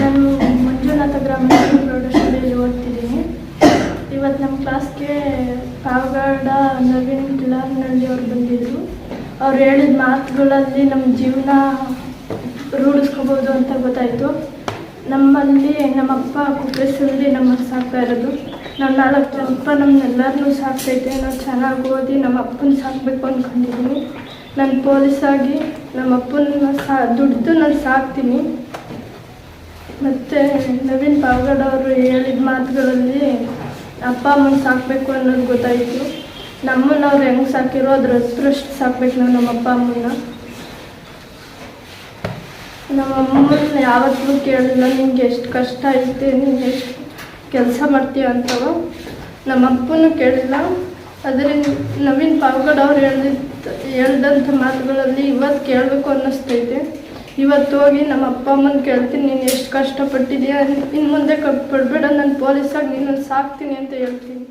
ನಾನು ಮಂಜುನಾಥ ಗ್ರಾಮೀಣ ಪ್ರೌಢಶಾಲೆಯಲ್ಲಿ ಓದ್ತಿದ್ದೀನಿ. ಇವತ್ತು ನಮ್ಮ ಕ್ಲಾಸ್ಗೆ ಪಾವಗಡ ನವೀನ್ ಕಿಲಾರ್ನಳ್ಳಿ ಅವ್ರು ಬಂದಿದ್ದರು ಅವ್ರು ಹೇಳಿದ ಮಾತುಗಳಲ್ಲಿ ನಮ್ಮ ಜೀವನ ರೂಢಿಸ್ಕೋಬೋದು ಅಂತ ಗೊತ್ತಾಯಿತು. ನಮ್ಮಲ್ಲಿ, ನಮ್ಮಪ್ಪ ಕುಕ್ಕಸಲ್ಲಿ ನಮ್ಮ ಸಾಕ್ತಾ ಇರೋದು. ನಮ್ಮ ನಾಲ್ಕು ಜನಪ್ಪ ನಮ್ಮನ್ನೆಲ್ಲರನ್ನೂ ಸಾಕ್ತೈತೆ ನಾವು ಚೆನ್ನಾಗಿ ಓದಿ ನಮ್ಮ ಅಪ್ಪನ ಸಾಕಬೇಕು ಅಂದ್ಕೊಂಡಿದ್ದೀನಿ ನಾನು ಪೊಲೀಸಾಗಿ ನಮ್ಮ ಅಪ್ಪನ ಸಾ, ದುಡ್ದು ನಾನು ಸಾಕ್ತೀನಿ. ಮತ್ತು ನವೀನ್ ಪಾವಗಡ ಅವರು ಹೇಳಿದ ಮಾತುಗಳಲ್ಲಿ ಅಪ್ಪ ಅಮ್ಮನ ಸಾಕಬೇಕು ಅನ್ನೋದು ಗೊತ್ತಾಯಿತು. ನಮ್ಮನ್ನ ಅವ್ರು ಹೆಂಗೆ ಸಾಕಿರೋ ಅದ್ರ ಹತ್ರಷ್ಟು ಸಾಕ್ಬೇಕು ನಾವು ನಮ್ಮ ಅಪ್ಪ ಅಮ್ಮನ್ನ. ನಮ್ಮ ಅಮ್ಮನ ಯಾವತ್ತೂ ಕೇಳಿಲ್ಲ ನಿಮ್ಗೆ ಎಷ್ಟು ಕಷ್ಟ ಐತೆ ನಿಮ್ಗೆ ಎಷ್ಟು ಕೆಲಸ ಮಾಡ್ತೀಯ ಅಂತವ. ನಮ್ಮ ಅಪ್ಪನೂ ಕೇಳಿಲ್ಲ. ಅದರಿಂದ ನವೀನ್ ಪಾವಗಡ ಅವ್ರು ಹೇಳಿದ ಹೇಳ್ದಂಥ ಮಾತುಗಳಲ್ಲಿ ಇವತ್ತು ಕೇಳಬೇಕು ಅನ್ನಿಸ್ತೈತೆ. ಇವತ್ತು ಹೋಗಿ ನಮ್ಮ ಅಪ್ಪ ಅಮ್ಮನ ಕೇಳ್ತೀನಿ, ನೀನು ಎಷ್ಟು ಕಷ್ಟಪಟ್ಟಿದ್ಯಾ? ಇನ್ನು ಮುಂದೆ ಕ ಪಡಬೇಡ ನಾನು ಪೊಲೀಸಾಗಿ ನಿನ್ನನ್ನು ಸಾಕ್ತೀನಿ ಅಂತ ಹೇಳ್ತೀನಿ.